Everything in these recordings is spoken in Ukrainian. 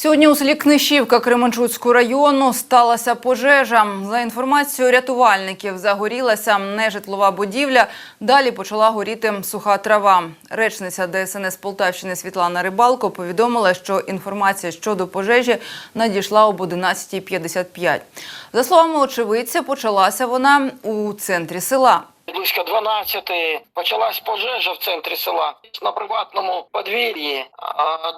Сьогодні у селі Книшівка Кременчуцького району сталася пожежа. За інформацією рятувальників, загорілася нежитлова будівля. Далі почала горіти суха трава. Речниця ДСНС Полтавщини Світлана Рибалко повідомила, що інформація щодо пожежі надійшла об 11.55. За словами очевидця, почалася вона у центрі села. Близько 12 почалась пожежа в центрі села на приватному подвір'ї.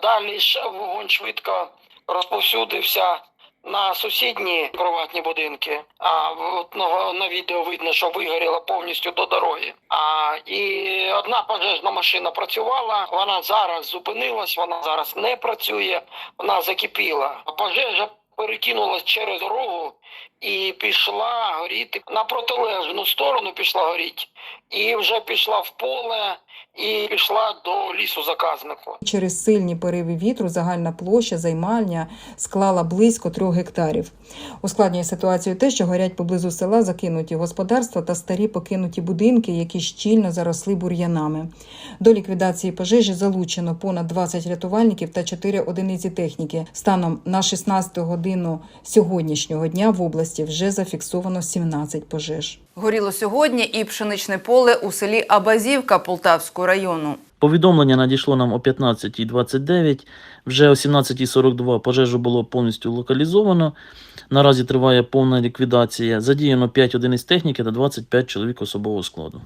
Далі ж вогонь швидко розповсюдився на сусідні приватні будинки. А от на, на відео видно, що вигоріло повністю до дороги. А і одна пожежна машина працювала. Вона зараз зупинилась, вона зараз не працює. Вона закипіла. Пожежа перекинулась через дорогу і пішла горіти на протилежну сторону. Пішла горіти, і вже пішла в поле, і пішла до лісу заказнику. Через сильні пориви вітру загальна площа займальня склала близько трьох гектарів. Ускладнює ситуацію те, що горять поблизу села закинуті господарства та старі покинуті будинки, які щільно заросли бур'янами. До ліквідації пожежі залучено понад 20 рятувальників та 4 одиниці техніки. Станом на 16 годину сьогоднішнього дня в області вже зафіксовано 17 пожеж. Горіло сьогодні і пшеничне поле у селі Абазівка Полтавського району. Повідомлення надійшло нам о 15.29. Вже о 17.42 пожежу було повністю локалізовано. Наразі триває повна ліквідація. Задіяно 5 одиниць техніки та 25 чоловік особового складу.